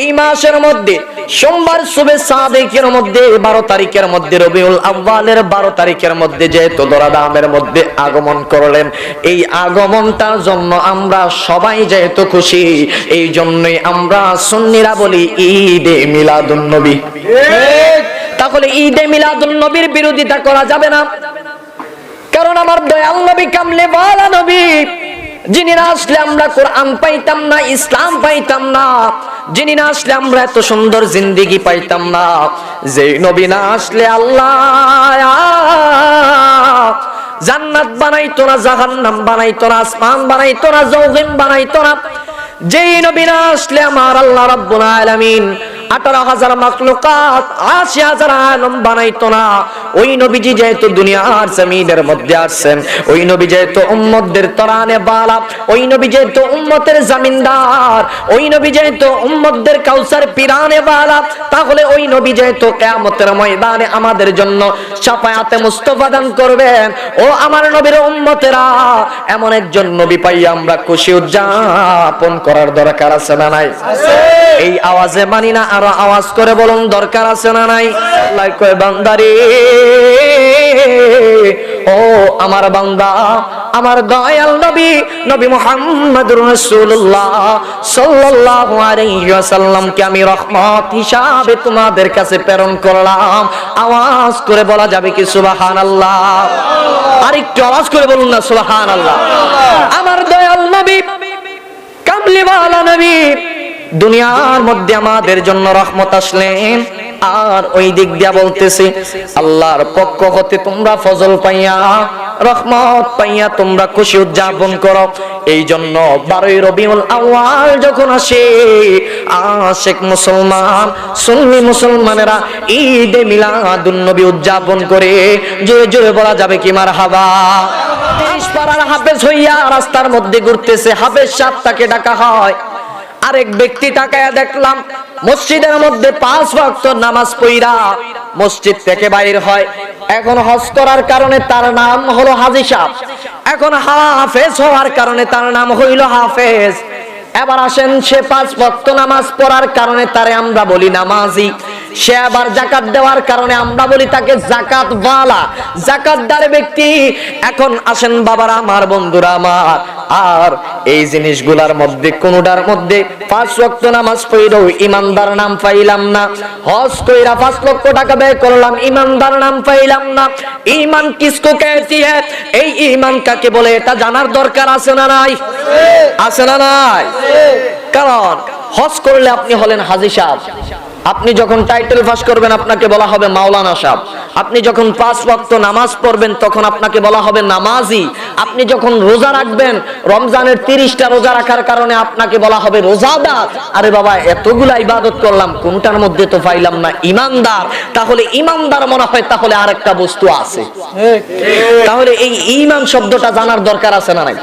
এই মাসের মধ্যে, সোমবার শুভে সাদেকের মধ্যে, বারো তারিখের মধ্যে, রবিউল আব্বালের বারো তারিখের মধ্যে যেহেতু দরাদামের মধ্যে আগমন করলেন, এই আগমনটার জন্য আমরা সবাই যেহেতু খুশি, এই জন্যই আমরা সুন্নিরা বলি ঈদে মিলাদুন নবী। তাহলে ঈদে মিলাদুন নবীর বিরোধিতা করা যাবে না। কারণ আমার দয়াল নবী, কামলে বালা নবী যিনি না আসলে আমরা কোরআন পাইতাম না, ইসলাম পাইতাম না, যিনি না আসলে আমরা এত সুন্দর জিন্দিগি পাইতাম না যে নবী না আসলে আল্লাহ জান্নাত বানাইতো না, জাহান্নাম বানাইতো না, আসমান বানাইতো না জৌহিম বানাইতো না, যেই নবী না আসলে আমার আল্লাহ রাব্বুল আলামিন আঠারো হাজার মাকলুকাত আশি হাজার আলম বানাইতো না। ওই নবীজি যেহেতু দুনিয়ার জমিনের মধ্যে আসছেন ওই নবী যেহেতু উম্মতদের তরানে বালা ওই নবী যেহেতু উম্মতের জামিনদার ওই নবী যেহেতু উম্মতদের কাউসার পিরানে বালা তাহলে ওই নবী যেহেতু কেয়ামতের ময়দানে আমাদের জন্য সাফায়াতে মুস্তফা দান করবেন ও আমার নবীর উম্মতেরা এমন একজন নবী পাই আমরা খুশি উদযাপন করার দরকার আছে না নাই? এই আওয়াজে মানি না আরও আওয়াজ করে বলুন, দরকার আছে না নাই? আল্লাহ কয়, বান্দারে, ও আমার বান্দা, আমার দয়াল নবী নবী মুহাম্মদুর রাসূলুল্লাহ সাল্লাল্লাহু আলাইহি ওয়াসাল্লামকে আমি রহমত হিসাবে তোমাদের কাছে প্রেরণ করলাম। আওয়াজ করে বলা যাবে কি, সুবহানাল্লাহ? আরেকটু আওয়াজ করে বলুন না, সুবহানাল্লাহ। আমার দয়াল নবী কামলিওয়ালা নবী দুনিয়ার মধ্যে আমাদের জন্য রহমত আসলেন আর ওই দিক দিয়া বলতেছি, আল্লাহর পক্ষ হতে তোমরা ফজল পাইয়া, রহমত পাইয়া তোমরা খুশি উদযাপন করো। এই জন্য বারোই রবিউল আওয়াল যখন আসে, আশেক মুসলমান, সুন্নি মুসলমানেরা ঈদে মিলাদুন নবী উদযাপন করে, জোরে জোরে বলা যাবে কি মার হাবা দেশ পাড়ার হাফেজ হইয়া রাস্তার মধ্যে ঘুরতেছে, হাফেজ সাহ তাকে ডাকা হয়। আরেক ব্যক্তি তাকায়া দেখলাম, মসজিদের মধ্যে পাঁচ ভক্ত নামাজ পইরা মসজিদ থেকে বাইর হয়। এখন হজ করার কারণে তার নাম হলো হাজি সাহ এখন হাফেজ হওয়ার কারণে তার নাম হইল হাফেজ। এবার আসেন সে পাঁচ ভক্ত নামাজ পড়ার কারণে তারে আমরা বলি নামাজি। সে আবার জাকাত দেওয়ার কারণে আমরা বলি তাকে জাকাত বালা জাকাত দারে ব্যক্তি, এখন আসেন বাবারা, আমার বন্ধুরা আমার। আর এই জিনিসগুলার মধ্যে, কোনটার মধ্যে পাঁচ রক্ত নামাজ পড়ল ইমানদার নাম পাইলাম না। হজ কইরা পাঁচ লক্ষ টাকা ব্যয় করলাম, ইমানদার নাম পাইলাম না। ইমান কিসকো কেতি হ্যাঁ এই ইমান কাকে বলে, এটা জানার দরকার আছে না নাই? আছে না নাই? কারণ হজ করলে আপনি হলেন হাজি সাহেব। আপনি যখন টাইটেল পাস করবেন, আপনাকে বলা হবে মাওলানা সাহেব। আপনি যখন পাঁচ ওয়াক্ত নামাজ পড়বেন, তখন আপনাকে বলা হবে নামাজি। আপনি যখন রোজা রাখবেন, রমজানের তিরিশটা রোজা রাখার কারণে আপনাকে বলা হবে রোজাদার। আরে বাবা, এতগুলা ইবাদত করলাম, কোনটার মধ্যে তো পাইলাম না? ইমানদার। তাহলে ইমানদার মনে হয়, তাহলে আরেকটা বস্তু আছে। তাহলে এই ইমান শব্দটা জানার দরকার আছে না নাই?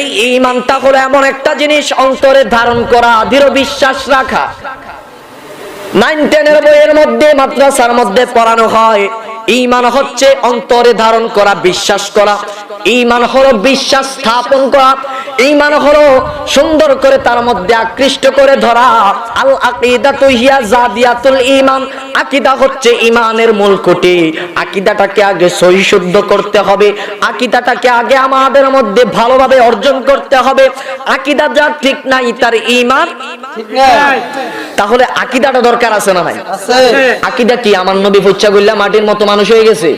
এই ইমানটা হলো এমন একটা জিনিস অন্তরে ধারণ করা, দৃঢ় বিশ্বাস রাখা। নাইন টেনের বইয়ের মধ্যে মাদ্রাসার মধ্যে পড়ানো হয়। ইমান হচ্ছে অন্তরে ধারণ করা, বিশ্বাস করা। ইমান হলো বিশ্বাস স্থাপন করা। ইমান হলো সুন্দর করে তার মধ্যে আকৃষ্ট করে ধরা। আল আকিদাতু হিয়া জাদিয়াতুল ইমান আকিদা হচ্ছে ইমানের মূল খুঁটি আকিদাটাকে আগে সহি শুদ্ধ করতে হবে। আকিদাটাকে আগে আমাদের মধ্যে ভালোভাবে অর্জন করতে হবে। আকিদা যা ঠিক নাই, তার ইমান তাহলে আকিদাটা দরকার আছে না নাই? আকিদা কি? আমার নবী ফুচ্চা গুল্লা মাটির মতো মানুষ হয়ে গেছে?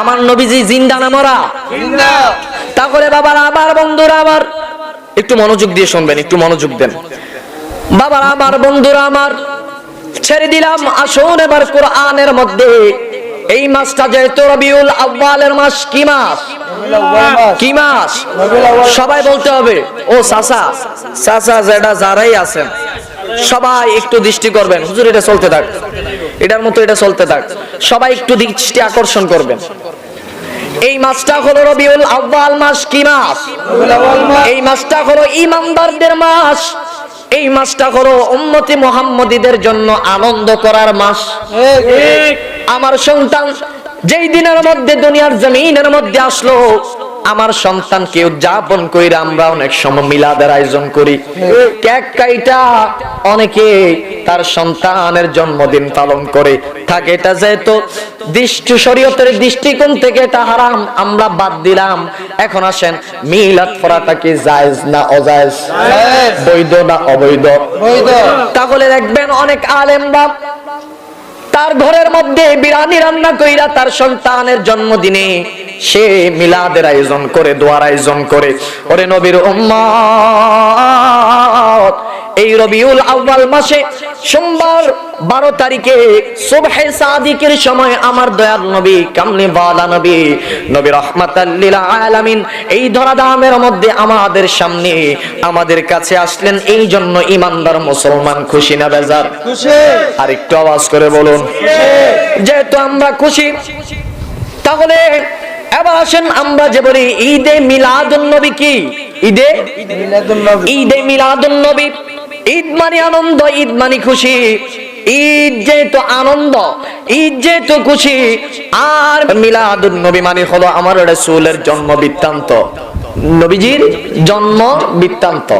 আমার নবীজি জিন্দা না মরা? তাহলে বাবার আবার বন্ধুরা আমার একটু মনোযোগ দিয়ে শুনবেন একটু মনোযোগ দেন। বাবার আমার বন্ধুরা আমার ছেড়ে দিলাম আসুন এবার কোরআনের মধ্যে। এই মাসটা যেহেতু রবিউল আব্বালের মাস কি মাস? কি মাস? সবাই বলতে হবে ও সাসা সাসা যেটা যারাই আছেন সবাই একটু দৃষ্টি করবেন। হুজুর এটা চলতে থাক। এটার মতো এটা চলতে থাক। সবাই একটু দৃষ্টি আকর্ষণ করবেন। এই মাসটা হলো রবিউল আব্বাল মাস কি মাস এই মাসটা হলো ইমানদারদের মাস এই মাসটা হলো উম্মতি মোহাম্মদীদের জন্য আনন্দ করার মাস আমার সন্তান যেই দিনের মধ্যে দুনিয়ার জমিনের মধ্যে আসলো আমার সন্তানকে উদযাপন কইরা আমরা অনেক সময় মিলাদের আয়োজন করি। কেক কাইটা অনেকে তার সন্তানের জন্মদিন পালন করে। থাকে এটা যেহেতু দৃষ্টি শরীয়তের দৃষ্টিকোণ থেকে এটা হারাম আমরা বাদ দিলাম। এখন আসেন মিলাদ পড়াটা কি জায়েজ না অজায়েজ? বৈধ না অবৈধ? তাহলে দেখবেন অনেক আলেমরা তার ঘরের মধ্যে বিরানি রান্না কইরা তার সন্তানের জন্মদিনে সে মিলাদের আয়োজন করে দোয়ার আয়োজন করে। ওরে নবীর উম্মত এই রবিউল আউয়াল মাসে সোমবার বারো তারিখে সুবহে সাদিকের সময় আমার দয়াল নবী কামলি বালা নবী নবী রহমাতাল্লিল আলামিন এই ধরাধামের মধ্যে আমাদের সামনে আমাদের কাছে আসলেন। এই জন্য ইমানদার মুসলমান খুশি না বেজার? আর একটু আওয়াজ করে বলুন। যেহেতু আমরা খুশি তাহলে এবার আসেন আমরা যে বলি ঈদে মিলাদুন নবী কি? ঈদে? ঈদে মিলাদুন নবী ঈদ মানে আনন্দ ঈদ মানে খুশি। ঈদ যেহেতু আনন্দ ঈদ যেহেতু খুশি আর মিলাদুন নবী মানে হলো আমার রাসূলের জন্ম বৃত্তান্ত। নবীজির জন্ম বৃত্তান্ত।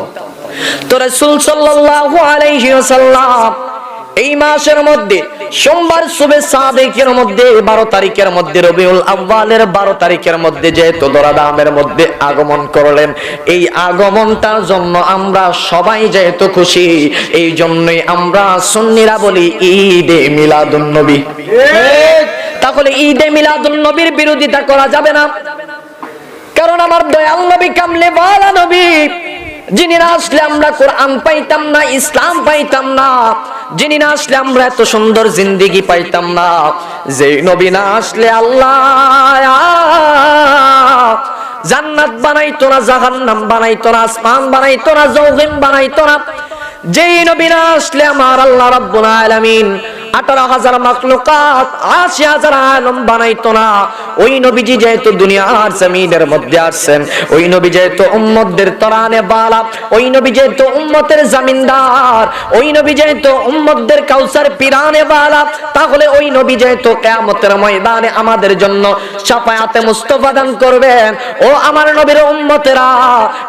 তো রাসূল সাল্লাল্লাহু আলাইহি ওয়াসাল্লাম এই মাসের মধ্যে সোমবার শুভে সাদেকের মধ্যে বারো তারিখের মধ্যে রবিউল আব্বালের বারো তারিখের মধ্যে যেহেতু দরাদামের মধ্যে আগমন করলেন, এই আগমনটার জন্য আমরা সবাই যেহেতু খুশি, এই জন্যই আমরা সুন্নিরা বলি ঈদে মিলাদুন নবী তাহলে ঈদে মিলাদুন নবীর বিরোধিতা করা যাবে না। কারণ আমার দয়াল নবী কামলে বালা নবী, যিনি না আসলে আমরা কোরআন পাইতাম না, ইসলাম পাইতাম না যিনি না আসলে আমরা এত সুন্দর জিন্দিগি পাইতাম না। যে নবী না আসলে আল্লাহ জান্নাত বানাইতো না, জাহান্নাম বানাইতো না, আসমান বানাইতো না জৌহিম বানাইতো না। যেই নবী না আসলে আমার আল্লাহ রাব্বুল আলামিন আঠারো হাজার মাকলুকাত আশি হাজার আলম বানাইতো না। ওই নবীজি যেহেতু দুনিয়ার জমিনের মধ্যে আসছেন ওই নবী যেহেতু উম্মতদের তরানে বালা ওই নবী যেহেতু উম্মতের জামিনদার ওই নবী যেহেতু উম্মতদের কাউসার পিরানে বালা তাহলে ওই নবী যেহেতু কেয়ামতের ময়দানে আমাদের জন্য সাফায়াতে মুস্তফা দান করবেন ও আমার নবীর উম্মতেরা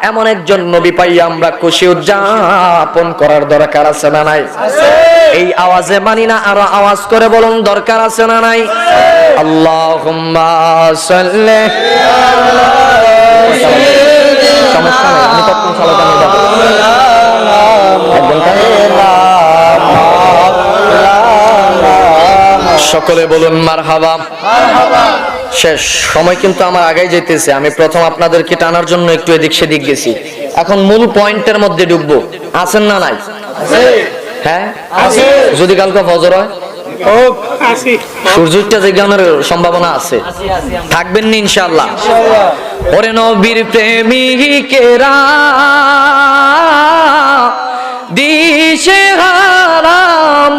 এমন একজন নবী পাই আমরা খুশি উদযাপন করার দরকার আছে না নাই? এই আওয়াজে মানি না আরও আওয়াজ করে বলুন, দরকার আছে না নাই? সকলে বলুন মার মারহাবা। শেষ, সময় কিন্তু আমার আগাই যেতেছে আমি প্রথম আপনাদেরকে টানার জন্য একটু এদিক সেদিক গেছি। এখন মূল পয়েন্টের মধ্যে ঢুকবো। আছেন না নাই? হ্যাঁ? যদি কালকে ফজর হয়? সূর্যটা জেগানোর সম্ভাবনা আছে। থাকবেন নি ইনশাল্লাহ ওরে নবীর প্রেমিকেরা দিশে হারা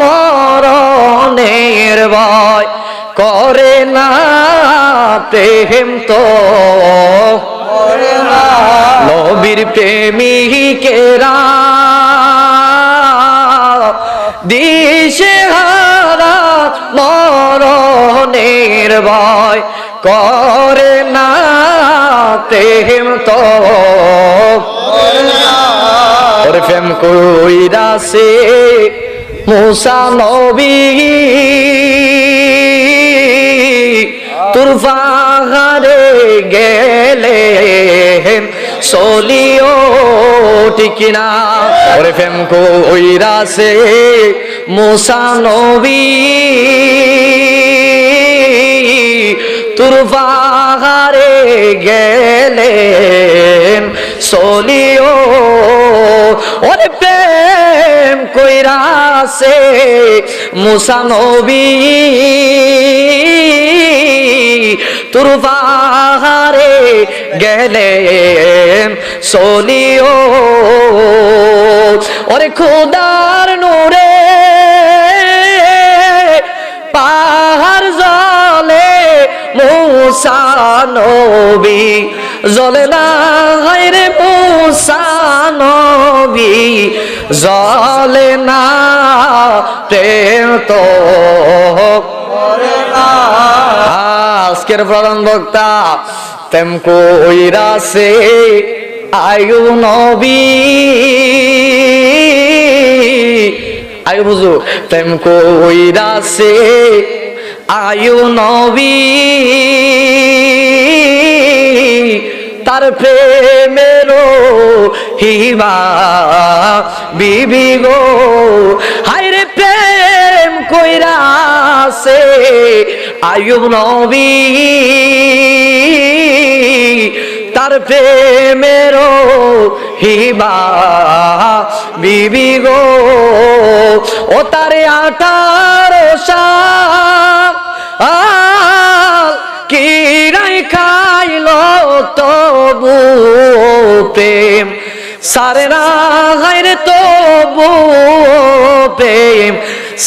মরণের ভয় করে না প্রেম তো। নবীর প্রেমিকেরা মরণের ভয় করে না প্রেম তো। প্রেম কইরা সে মুসা নবী। তোর পাহাড়ে গেলে সলিও টিকিনা ওরে প্রেম কইরা সে মুসা নবী। তোর পাহাড়ে গেলেন, সলিও ওরে প্রেম কইরাছে মুসা নবী। তোর পাহাড়ে গেলেন, সলিও ওরে খুদার নূরে মুসা নবী। জলে না রে মুসা নবী। জলে না প্রেম তো আজকের প্রধান বক্তা প্রেম কইরাছে আয়ু নবী। আয়ু বুঝু প্রেম কইরাছে আয়ু নবী, তার প্রেমেরও হিমা, বিবি গো, হায়রে প্রেম কইরাছে আয়ুব নবী, তার প্রেমেরও হিমা, বিবি গো, ও তারে আঠারো সাল কিরাই খাইল তবু প্রেম। সারে না রে তবু প্রেম,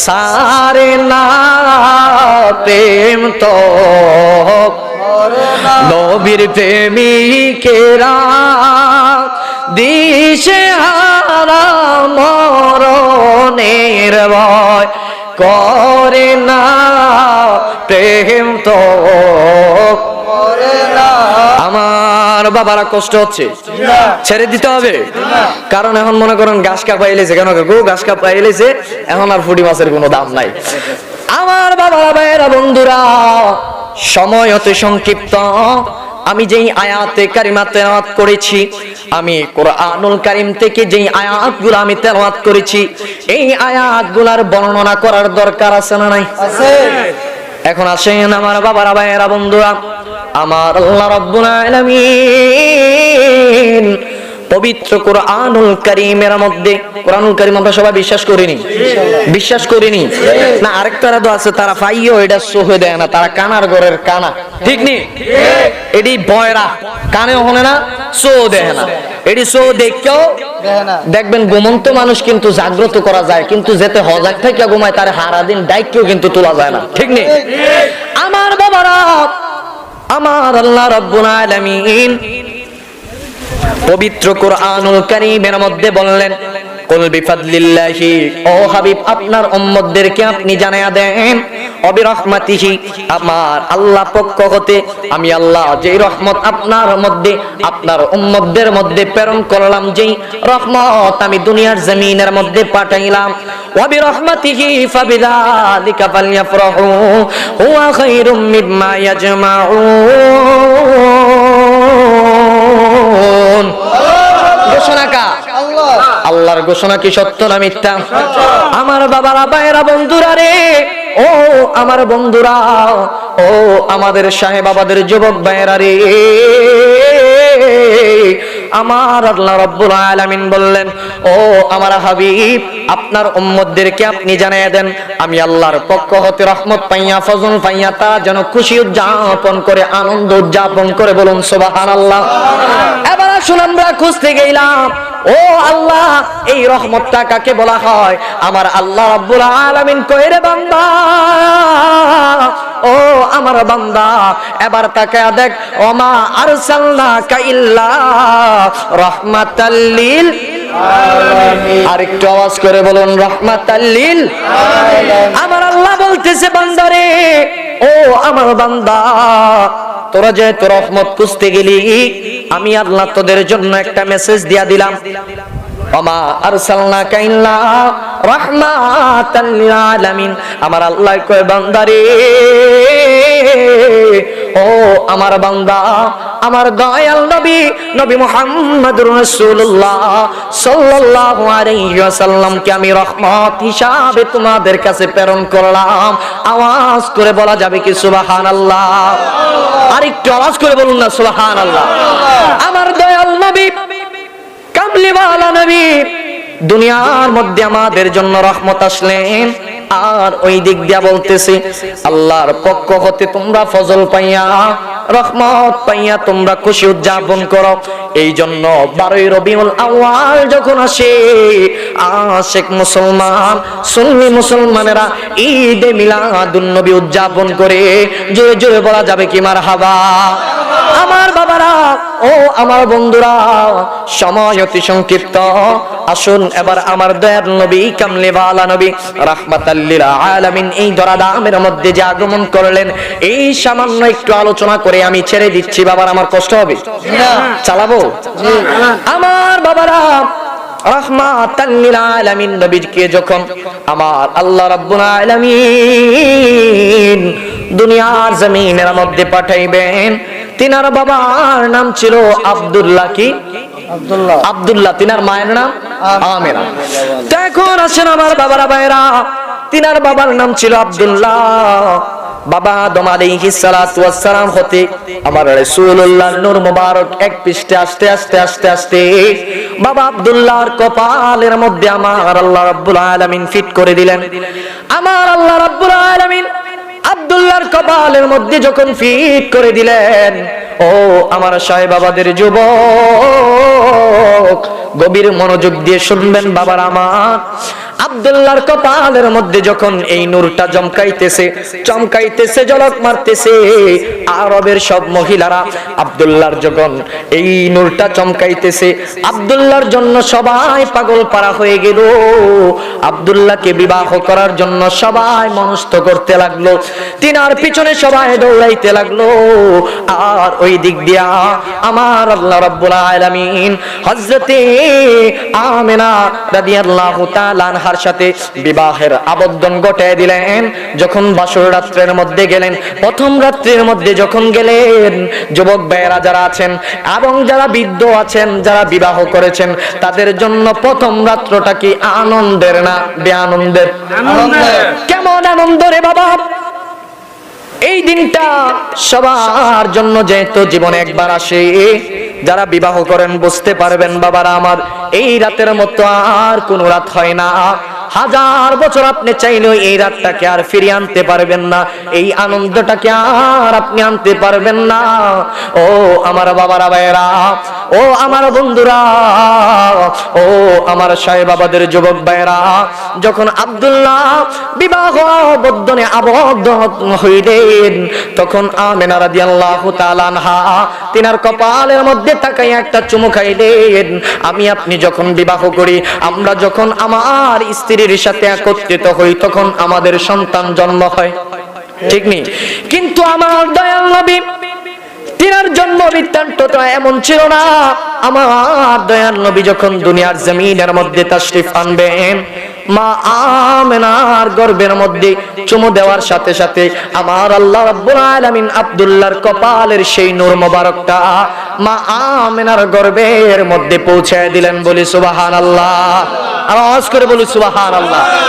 সারে না প্রেম তো। নবীর প্রেমিকেরা দিশে হারা মরণের ভয় করে না। প্রেম তো আমার বাবারা কষ্ট হচ্ছে। ছেড়ে দিতে হবে। কারণ এখন মনে করেন গাছ ঘাস কাপাইলেছে কেন কাকু? ঘাস কাপাইলেছে এখন আর ফুটি মাছের কোনো দাম নাই। আমার বাবারা ভাইয়েরা বন্ধুরা সময় অতি সংক্ষিপ্ত। আমি যেই আয়াতে কারিমা তেলাওয়াত করেছি আমি কোরআনুল কারিম থেকে যেই আয়াতগুলো আমি তেলাওয়াত করেছি এই আয়াতগুলার বর্ণনা করার দরকার আছে না নাই? এখন আসেন আমার বাবারা, ভাইয়েরা, বন্ধুরা। আমার আল্লাহ রাব্বুল আলামিন পবিত্র কোরআনুল কারীমের মধ্যে, কোরআনুল কারীম আমরা সবাই বিশ্বাস করিনি। বিশ্বাস করিনি। না আরেকটারা তো আছে, তারা পাইও এটা সোহে দেয় না, তারা কানার ঘরের কানা। ঠিক নি? এটি বয়রা কানে ওখানে না সো দেয় না। এটি সো দেখেও। দেখবেন, ঘুমন্ত মানুষ কিন্তু জাগ্রত করা যায়, কিন্তু যেতে হজাক থেকে ঘুমায়, তার হারা দিন ডাইকেও কিন্তু তোলা যায় না। ঠিক নেই? আমার বাবারা, আমার আল্লাহ আলামিন পবিত্র কোরআনুল কারীমের মধ্যে বললেন, কুল বিফাদলিল্লাহি। ও হাবিব, আপনার উম্মতদেরকে আপনি জানায়া দেন অবিরহমাতিহি, আমার আল্লাহ পক্ষ হতে আমি আল্লাহ যেই রহমত আপনার মধ্যে, আপনার উম্মতদের মধ্যে প্রেরণ করলাম, যেই রহমত আমি দুনিয়ার জমিনের মধ্যে পাঠাইলাম। ওয়াবিরহমাতিহি ফাবিযালিকা ফালইফরাহু হুয়া খায়রুম মিম্মা ইয়াজমাউন। ঘোষণা কা? আল্লাহর ঘোষণা কি সত্য না মিথ্যা? আমার বাবারা, ভাইয়েরা, বন্ধুরা রে ও আমার বন্ধুরা ও আমাদের সাহেব বাবাদের যুবক ভাইয়েরা রে। আমার আল্লাহ রব্বুল আলামিন বললেন, ও আমার হাবিব, আপনার উম্মতদেরকে আপনি জানিয়ে দেন, আমি আল্লাহর পক্ষ হতে রহমত পাইয়া, ফজল পাইয়া, তা যেন খুশি উদযাপন করে, আনন্দ উদযাপন করে বলুন, সুবহানাল্লাহ। এবার আসুন আমরা খুঁজতে গেলাম, ও আল্লাহ, এই রহমতটা কাকে বলা হয়? আমার আল্লাহ রাব্বুল আলামিন কই রে বান্দা আমার বান্দা। এবার তাকে দেখ, ওমা আরসালনাকা ইল্লা রাহমাতাল্লিল আর আওয়াজ করে বলুন রহমাতাল্লিল আমার আল্লাহ বলতেছে বান্দারে ও আমার বান্দা, তোরা যে তোর রহমত খুঁজতে গেলি, আমি আল্লাহ তোদের জন্য একটা মেসেজ দিয়া দিলাম। আমার আল্লাহ বান্দারে ও আমার বান্দা, আমার দয়াল নবী নবী আমি রহমত হিসাবে তোমাদের কাছে প্রেরণ করলাম। আওয়াজ করে বলা যাবে কি সুবাহান সুবহানাল্লাহ? আরেকটু আওয়াজ করে বলুন না, সুবহানাল্লাহ। আমার দয়াল নবী দুনিয়ার মধ্যে আমাদের জন্য রহমত আসলেন। আর ওই দিক দিয়া বলতেছে, আল্লাহর পক্ষ হতে তোমরা ফজল পাইয়া, রহমত পাইয়া তোমরা খুশি উদযাপন করো। এই জন্য বারোই রবিউল আওয়াল যখন আসে, আশেক মুসলমান, সুন্নি মুসলমানেরা ঈদে মিলাদুন নবী উদযাপন করে, জোরে জোরে বলা যাবে কি মার হাবা আমার বাবারা ও আমার বন্ধুরা সময় অতি সংক্ষিপ্ত। আসুন এবার আমার দয়ার নবী কামলে বালা নবী রাহমাতাল্লিল আলামিন এই দরাদামের মধ্যে যে আগমন করলেন এই সামান্য একটু আলোচনা করে আমি ছেড়ে দিচ্ছি বাবার আমার কষ্ট হবে। চালাবো? আমার বাবারা রহমাতাল্লিল আলামিন নবীকে যখন আমার আল্লাহ রাব্বুল আলামিন দুনিয়ার জমিনের মধ্যে পাঠাইবেন তিনার বাবার নাম ছিল আব্দুল্লাহ কি? আব্দুল্লাহ। আব্দুল্লাহ তিনার মায়ের নাম আমেরা তো এখন আসেন আমার বাবারা ভাইরা তিনার বাবার নাম ছিল আব্দুল্লাহ। বাবা আদম আলাইহিস সালাতু ওয়াস সালাম হতে আমার রাসূলুল্লাহ নূর মুবারক এক পৃষ্ঠে আস্তে আস্তে আস্তে আস্তে বাবা আব্দুল্লাহর কপালের মধ্যে আমার আল্লাহ রাব্বুল আলামিন ফিট করে দিলেন। আমার আল্লাহ রাব্বুল আলামিন আব্দুল্লাহর কপালের মধ্যে যখন ফিট করে দিলেন, ও আমার সাহেব বাবাদের যুব গভীর মনোযোগ দিয়ে শুনবেন বাবার আমার। আব্দুল্লাহর কপালের মধ্যে যখন এই নূরটা জমকাইতেছে চমকাইতেছে জলক মারতেছে, আরবের সব মহিলারা আব্দুল্লাহর যখন এই নূরটা চমকাইতেছে, আব্দুল্লাহর জন্য সবাই পাগল পারা হয়ে গেল। আব্দুল্লাহকে বিবাহ করার জন্য সবাই মনস্থ করতে লাগল। তিনার পিছনে সবাই দৌড়াইতে লাগল। আর ওই দিক দিয়া আমার আল্লাহ রাব্বুল আলামিন হযরতে আমেনা রাদিয়াল্লাহু তাআলা আনহার সাথে বিবাহের আবদ্ধন ঘটায় দিলেন। যখন বাসর রাত্রের মধ্যে গেলেন প্রথম রাত্রের মধ্যে যখন গেলেন যুবক ভাইয়েরা যারা আছেন এবং যারা বৃদ্ধ আছেন যারা বিবাহ করেছেন তাদের জন্য প্রথম রাত্রটা কি আনন্দের না বেআনন্দের? আনন্দের। কেমন আনন্দ রে বাবা? এই দিনটা সবার জন্য যেহেতু জীবনে একবার আসে। যারা বিবাহ করেন, বুঝতে পারবেন, বাবারা আমার, এই রাতের মতো আর কোনো রাত হয় না। হাজার বছর আপনি চাইলেও এই রাতটাকে আর ফিরিয়ে আনতে পারবেন না। এই আনন্দটাকে আর আপনি আনতে পারবেন না। ও আমার বাবারা ভাইয়েরা, ও আমার বন্ধুরা, ও আমার সাহেব বাবাদের যুবক ভাইয়েরা, যখন আব্দুল্লাহ বিবাহ বদ্ধনে আবদ্ধ হইলেন, তখন আমেনা রাদিয়াল্লাহু তাআলা আনহা তিনার কপালের মধ্যে তাকাই একটা চুমু খাইলেন, আমি আপনি যখন বিবাহ করি, আমরা যখন আমার স্ত্রীর সাথে একত্রিত হই, তখন আমাদের সন্তান জন্ম হয়। ঠিক নেই কিন্তু আমার দয়াল নবী, তিনার জন্ম বৃত্তান্তটা এমন ছিল না। আমার দয়াল নবী যখন দুনিয়ার জমিনের মধ্যে তাশরিফ আনবেন মা আমেনার গর্বের মধ্যে চুমু দেওয়ার সাথে সাথে আমার আল্লাহ রাব্বুল আলামিন আব্দুল্লাহর কপালের সেই নূর মোবারকটা মা আমেনার গর্বের মধ্যে পৌঁছে দিলেন বলি সুবহানাল্লাহ। আওয়াজ করে বলি সুবহানাল্লাহ।